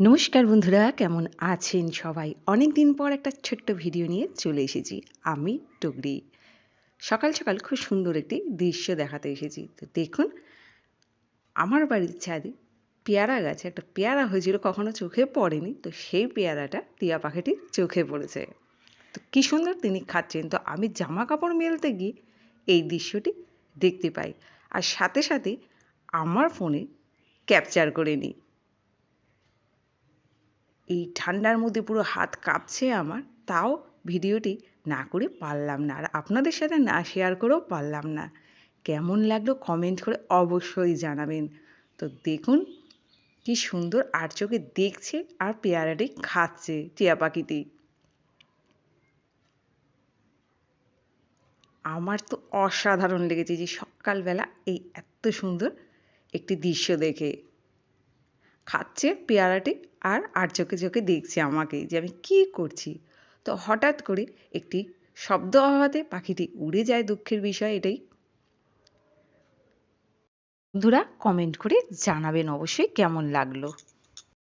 নমস্কার বন্ধুরা, কেমন আছেন সবাই? অনেক দিন পর একটা ছোট্ট ভিডিও নিয়ে চলে এসেছি, আমি টুকরি। সকাল সকাল খুব সুন্দর একটি দৃশ্য দেখাতে এসেছি। তো দেখুন, আমার বাড়ির ছাদে পেয়ারা গাছে, একটা পেয়ারা হয়েছিল, কখনো চোখে পড়েনি। তো সেই পেয়ারাটা টিয়া পাখিটির চোখে পড়েছে। তো কী সুন্দর তিনি খাচ্ছেন। তো আমি জামা কাপড় মেলতে গিয়ে এই দৃশ্যটি দেখতে পাই। আর সাথে সাথে আমার ফোনে ক্যাপচার করে নিই। এই ঠান্ডার মধ্যে পুরো হাত কাঁপছে আমার, তাও ভিডিওটি না করে পারলাম না। আর আপনাদের সাথে না শেয়ার করেও পারলাম না। কেমন লাগল কমেন্ট করে অবশ্যই জানাবেন। তো দেখুন, কি সুন্দর আর চোখে দেখছে আর পেয়ারাটি খাচ্ছে টিয়া পাখিটি। আমার তো অসাধারণ লেগেছে যে সকালবেলা এই এত সুন্দর একটি দৃশ্য দেখে। খাচ্ছে পেয়ারাটি আর আর চোখে চোখে দেখছে আমাকে যে আমি কি করছি। তো হঠাৎ করে একটি শব্দ হওয়াতে পাখিটি উড়ে যায় দুঃখের বিষয় এটাই। বন্ধুরা কমেন্ট করে জানাবেন অবশ্যই কেমন লাগল।